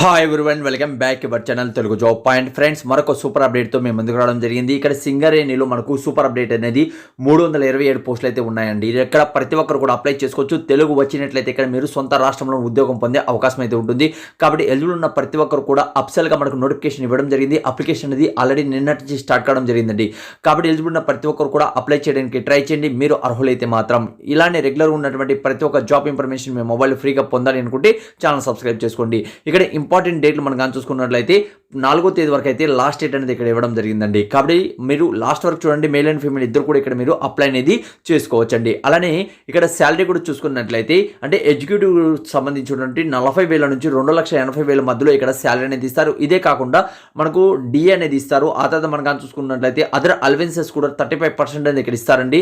Hi everyone welcome back your channel Telugu job point friends మరొక super అప్డేట్తో మేము ముందుకు రావడం జరిగింది. ఇక్కడ సింగరేణిలో మనకు సూపర్ అప్డేట్ అనేది మూడు వందల ఇరవై ఏడు పోస్టులు అయితే ఉన్నాయండి. ఇది ఇక్కడ ప్రతి ఒక్కరు కూడా అప్లై చేసుకోవచ్చు. తెలుగు వచ్చినట్లయితే ఇక్కడ మీరు సొంత రాష్ట్రంలో ఉద్యోగం పొందే అవకాశం అయితే ఉంటుంది. కాబట్టి ఎలిజిబుల్ ఉన్న ప్రతి ఒక్కరు కూడా అప్సెల్గా మనకు నోటిఫికేషన్ ఇవ్వడం జరిగింది. అప్లికేషన్ అనేది ఆల్రెడీ నిన్నటి నుంచి స్టార్ట్ కావడం జరిగిందండి. కాబట్టి ఎలిజిబుల్ ఉన్న ప్రతి ఒక్కరు కూడా అప్లై చేయడానికి ట్రై చేయండి. మీరు అర్హులైతే మాత్రం. ఇలానే రెగ్యులర్ ఉన్నటువంటి ప్రతి ఒక్క జాబ్ ఇన్ఫర్మేషన్ మీ మొబైల్ ఫ్రీగా పొందాలి అనుకుంటే ఛానల్ సబ్స్క్రైబ్ చేసుకోండి. ఇక్కడ ఇంపార్టెంట్ డేట్లు మనం కానీ చూసుకున్నట్లయితే నాలుగో తేదీ వరకు అయితే లాస్ట్ డేట్ అనేది ఇక్కడ ఇవ్వడం జరిగిందండి. కాబట్టి మీరు లాస్ట్ వరకు చూడండి మేల్ అండ్ ఫీమేల్ ఇద్దరు కూడా ఇక్కడ మీరు అప్లై అనేది చేసుకోవచ్చండి. అలానే ఇక్కడ శాలరీ కూడా చూసుకున్నట్లయితే అంటే ఎగ్జిక్యూటివ్ సంబంధించినటువంటి నలభై వేల నుంచి రెండు లక్షల ఎనభై వేల మధ్యలో ఇక్కడ శాలరీ అనేది ఇస్తారు. ఇదే కాకుండా మనకు డి అనేది ఇస్తారు. ఆ తర్వాత మనం కానీ చూసుకున్నట్లయితే అదర్ అలవెన్సెస్ కూడా థర్టీ ఫైవ్ పర్సెంట్ అనేది ఇక్కడ ఇస్తారండి.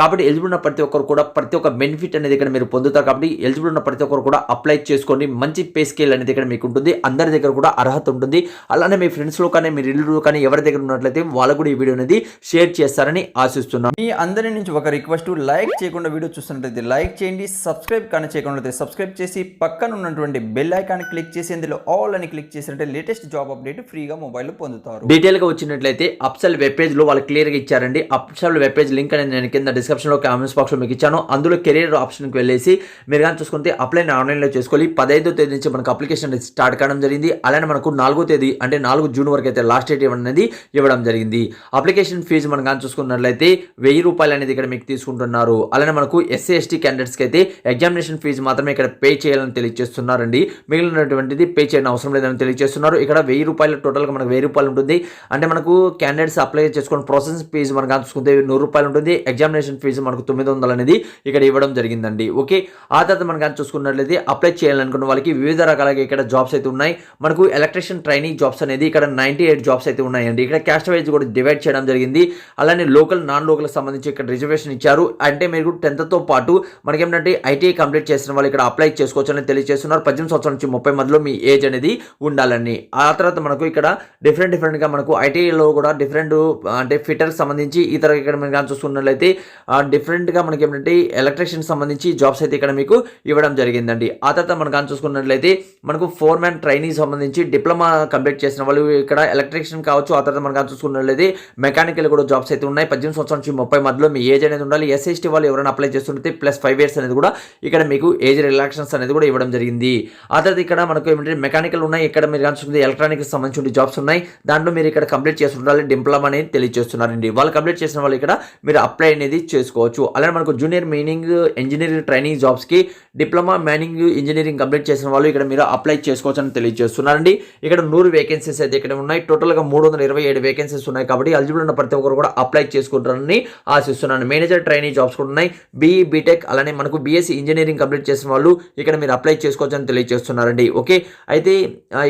కాబట్టి ఎలిజిబుల్ ఉన్న ప్రతి ఒక్కరు కూడా ప్రతి ఒక్క బెనిఫిట్ అనేది ఇక్కడ మీరు పొందుతారు. కాబట్టి ఎలిజిబుల్ ఉన్న ప్రతి ఒక్కరు కూడా అప్లై చేసుకోండి. మంచి పే స్కేల్ అనేది ఇక్కడ మీకు ఉంటుంది. అందరి దగ్గర కూడా అర్హత ఉంటుంది. అలానే మీ ఫ్రెండ్స్లో కానీ మీ రిలేటివ్ కానీ ఎవరి దగ్గర ఉన్నట్లయితే వాళ్ళకు కూడా ఈ వీడియో అనేది షేర్ చేస్తారని ఆశిస్తున్నాను మీ అందరి నుంచి ఒక రిక్వెస్ట్ లైక్ చేయకుండా వీడియో చూస్తున్నట్లయితే లైక్ చేయండి సబ్స్క్రైబ్ కానీ చేయకుండా సబ్స్క్రైబ్ చేసి పక్కన ఉన్నటువంటి బెల్ ఐకాన్ క్లిక్ చేసి అందులో ఆల్ అని క్లిక్ చేసినట్టే లేటెస్ట్ జాబ్ అప్డేట్ ఫ్రీగా మొబైల్లో పొందుతారు. డీటెయిల్గా వచ్చినట్లయితే అప్సెల్ వెబ్ పేజ్లో వాళ్ళు క్లియర్గా ఇచ్చారండి. అప్సెల్ వెబ్ పేజ్ లింక్ అనేది నేను కింద డిస్క్రిప్షన్లో కామెంట్స్ బాక్స్లో మీకు ఇచ్చాను. అందులో కెరీర్ ఆప్షన్కి వెళ్ళేసి మీరు కానీ చూసుకుంటే అప్లై ఆన్లైన్లో చేసుకోవాలి. పదహైదో తేదీ నుంచి మనకు అప్లికేషన్ స్టార్ట్ కావడం జరిగింది. అలానే మనకు నాలుగో తేదీ అంటే నాలుగు జూన్ వరకు అయితే లాస్ట్ డేట్ ఇవ్వడం అనేది ఇవ్వడం జరిగింది. అప్లికేషన్ ఫీజు మనం కానీ చూసుకున్నట్లయితే వెయ్యి రూపాయలు అనేది ఇక్కడ మీకు తీసుకుంటున్నారు. అలానే మనకు ఎస్సీ ఎస్టీ క్యాండిడేట్స్కి అయితే ఎగ్జామినేషన్ ఫీజు మాత్రమే ఇక్కడ పే చేయాలని తెలియజేస్తున్నారండి. మిగిలినటువంటిది పే చేయడం అవసరం లేదని తెలియజేస్తున్నారు. ఇక్కడ వెయ్యి రూపాయలు టోటల్గా మనకు వెయ్యి రూపాయలు ఉంటుంది. అంటే మనకు క్యాండిడేట్స్ అప్లై చేసుకుని ప్రాసెస్ ఫీజు మనం కానీ చూసుకుంటే నూరు రూపాయలు ఉంటుంది. ఎగ్జామినేషన్ ఫీజు మనకు తొమ్మిది వందలు అనేది ఇక్కడ ఇవ్వడం జరిగిందండి. ఓకే? ఆ తర్వాత మనం కానీ చూసుకున్నట్లయితే అప్లై చేయాలనుకున్న వాళ్ళకి వివిధ రకాలుగా ఇక్కడ జాబ్స్ అయితే ఉన్నాయి. మనకు ఎలక్ట్రిషియన్ ట్రైనింగ్ జాబ్స్ అనేది ఇక్కడ నైంటీ ఎయిట్ జాబ్స్ అయితే ఉన్నాయండి. ఇక్కడ క్యాస్ట్ వైజ్ కూడా డివైడ్ చేయడం జరిగింది. అలానే లోకల్ నాన్ లోకల్ సంబంధించి ఇక్కడ రిజర్వేషన్ ఇచ్చారు. అంటే మీరు టెన్త్తో పాటు మనకి ఏంటంటే ఐటీఐ కంప్లీట్ చేసిన వాళ్ళు ఇక్కడ అప్లై చేసుకోవచ్చు అని తెలియజేస్తున్నారు. పద్దెనిమిది సంవత్సరాల నుంచి ముప్పై మధ్యలో మీ ఏజ్ అనేది ఉండాలని. ఆ తర్వాత మనకు ఇక్కడ డిఫరెంట్ డిఫరెంట్గా మనకు ఐటీఐలో కూడా డిఫరెంట్ అంటే ఫిటర్ సంబంధించి ఇతర ఇక్కడ మనం కానీ చూసుకున్నట్లయితే డిఫరెంట్గా మనకి ఏంటంటే ఎలక్ట్రిషియన్ సంబంధించి జాబ్స్ అయితే ఇక్కడ మీకు ఇవ్వడం జరిగిందండి. ఆ తర్వాత మనం కానీ చూసుకున్నట్లయితే మనకు ఫోర్ మ్యాన్ ట్రైనింగ్ సంబంధించి డిప్లొమా కంప్లీట్ చేసిన వాళ్ళు ఇక్కడ ఎలక్ట్రీషియన్ కావచ్చు ఆ తర్వాత మనం కానీ చూసుకున్నట్లయితే మెకానికల్ కూడా జాబ్స్ అయితే ఉన్నాయి. పద్దెనిమిది సంవత్సరాల నుంచి ముప్పై మధ్యలో మీ ఏజ్ అనేది ఉండాలి. ఎస్ఎస్టీ వాళ్ళు ఎవరైనా అప్లై చేస్తుంటే ప్లస్ ఫైవ్ ఇయర్స్ అనేది కూడా ఇక్కడ మీకు ఏజ్ రిలాక్షన్స్ అనేది కూడా ఇవ్వడం జరిగింది. ఆ తర్వాత ఇక్కడ మనకు ఏమంటే మెకానికల్ ఉన్నాయి. ఇక్కడ మీరు కానీ ఎలక్ట్రానిక్స్ సంబంధించిన జాబ్స్ ఉన్నాయి. దాంట్లో మీరు ఇక్కడ కంప్లీట్ చేసి ఉండాలి. డిప్లొమా అనేది తెలియజేస్తున్నారండి. వాళ్ళు కంప్లీట్ చేసిన వాళ్ళు ఇక్కడ మీరు అప్లై అనేది చేసుకోవచ్చు. అలానే మనకు జూనియర్ మీనింగ్ ఇంజనీరింగ్ ట్రైనింగ్ జాబ్స్కి డిప్లొమా మైనింగ్ ఇంజనీరింగ్ కంప్లీట్ చేసిన వాళ్ళు ఇక్కడ మీరు అప్లై చేసుకోవచ్చు అని తెలియజేస్తున్నారండి. ఇక్కడ నూరు వేకెన్సీస్ అయితే ఇక్కడ ఉన్నాయి. టోటల్గా మూడు వందల ఇరవై ఏడు వేకెన్సీస్ ఉన్నాయి కాబట్టి ఎలిజిబుల్ ఉన్న ప్రతి ఒక్కరు కూడా అప్లై చేసుకుంటారని ఆశిస్తున్నాను. మేనేజర్ ట్రైనింగ్ జాబ్స్ కూడా ఉన్నాయి. బీఈ బీటెక్ అలానే మనకు బీఎస్సీ ఇంజనీరింగ్ కంప్లీట్ చేసిన వాళ్ళు ఇక్కడ మీరు అప్లై చేసుకోవచ్చని తెలియజేస్తున్నారండి. ఓకే అయితే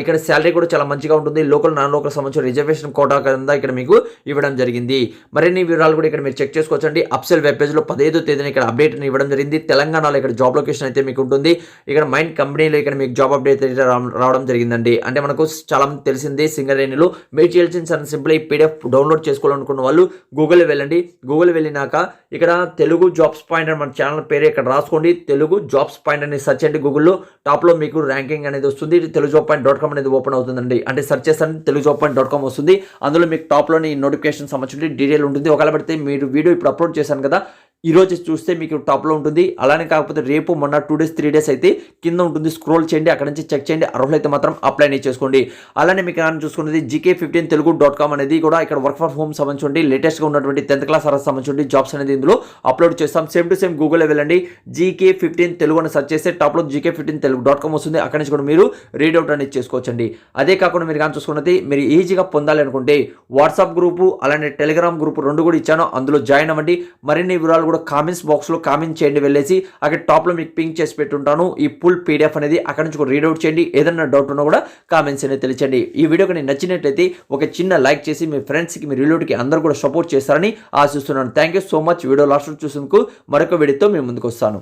ఇక్కడ శాలరీ కూడా చాలా మంచిగా ఉంటుంది. లోకల్ నాన్ లోకల్ సంబంధించిన రిజర్వేషన్ కోటా కింద ఇక్కడ మీకు ఇవ్వడం జరిగింది. మరిన్ని వివరాలు కూడా ఇక్కడ మీరు చెక్ చేసుకోవచ్చండి. అప్సెల్ వెబ్ పేజ్లో పదహైదో తేదీన ఇక్కడ అప్డేట్ ఇవ్వడం జరిగింది. తెలంగాణలో ఇక్కడ జాబ్ లొకేషన్ అయితే మీకు ఉంటుంది. ఇక్కడ మైండ్ కంపెనీలో ఇక్కడ మీకు జాబ్ అప్డేట్ అయితే రావడం జరిగిందండి. అంటే మనకు చాలా తెలిసింది. సింగరేణిలో మీరు చేయాల్సిన సింపుల్ ఈ పీడిఎఫ్ డౌన్లోడ్ చేసుకోవాలనుకున్న వాళ్ళు గూగుల్ వెళ్ళండి. గూగుల్ వెళ్ళినాక ఇక్కడ తెలుగు జాబ్స్ పాయింట్ అని మన ఛానల్ పేరు ఇక్కడ రాసుకోండి. తెలుగు జాబ్స్ పాయింట్ అని సెర్చ్ చేయండి గూగుల్లో టాప్లో మీకు ర్యాంకింగ్ అనేది వస్తుంది. Telugu job point dot com అనేది ఓపెన్ అవుతుందండి. అంటే సెర్చ్ చేస్తాను Telugu job point dot com వస్తుంది. అందులో మీకు టాప్లోని నోటిఫికేషన్ సంబంధించి డీటెయిల్ ఉంటుంది. ఒకవేళ పెడితే మీరు వీడియో ఇప్పుడు అప్లోడ్ చేశాను కదా ఈరోజు చూస్తే మీకు టాప్లో ఉంటుంది. అలానే కాకపోతే రేపు మొన్న టూ డేస్ త్రీ డేస్ అయితే కింద ఉంటుంది. స్క్రోల్ చేయండి అక్కడ నుంచి చెక్ చేయండి. అర్హులైతే మాత్రం అప్లై చేసుకోండి. అలానే మీకు కానీ చూసుకున్నది GK fifteen Telugu dot com అనేది కూడా ఇక్కడ వర్క్ ఫ్రమ్ హోమ్ సంబంధించి లేటెస్ట్గా ఉన్నటువంటి టెన్త్ క్లాస్ అర్హత సంబంధించి జాబ్స్ అనేది ఇందులో అప్లోడ్ చేస్తాం. సేమ్ టు సేమ్ గూగుల్లో వెళ్ళండి. జీకే ఫిఫ్టీన్ తెలుగు అని సెర్చ్ చేస్తే టాప్లో GK fifteen Telugu dot com వస్తుంది. అక్కడ నుంచి కూడా మీరు రీడౌట్ అనేది చేసుకోవచ్చండి. అదే కాకుండా మీరు కానీ చూసుకున్నది మీరు ఈజీగా పొందాలి అనుకుంటే వాట్సాప్ గ్రూపు అలానే టెలిగ్రామ్ గ్రూప్ రెండు కూడా ఇచ్చాను. అందులో జాయిన్ అవ్వండి. మరిన్ని వివరాలు కూడా కామెంట్స్ బాక్స్లో కామెంట్ చేయండి వెళ్ళేసి అక్కడ టాప్లో మీకు పింక్ చేసి పెట్టుంటాను. ఈ ఫుల్ పీడిఎఫ్ అనేది అక్కడ నుంచి కూడా రీడౌట్ చేయండి. ఏదైనా డౌట్ ఉన్నా కూడా కామెంట్స్ అనేది తెలియచండి ఈ వీడియో కానీ నచ్చినట్లయితే ఒక చిన్న లైక్ చేసి మీ ఫ్రెండ్స్కి మీ రిలేటివ్కి అందరూ కూడా సపోర్ట్ చేస్తారని ఆశిస్తున్నాను. Thank you so much video last చూసేందుకు మరొక వీడియోతో మేము ముందుకు వస్తాను.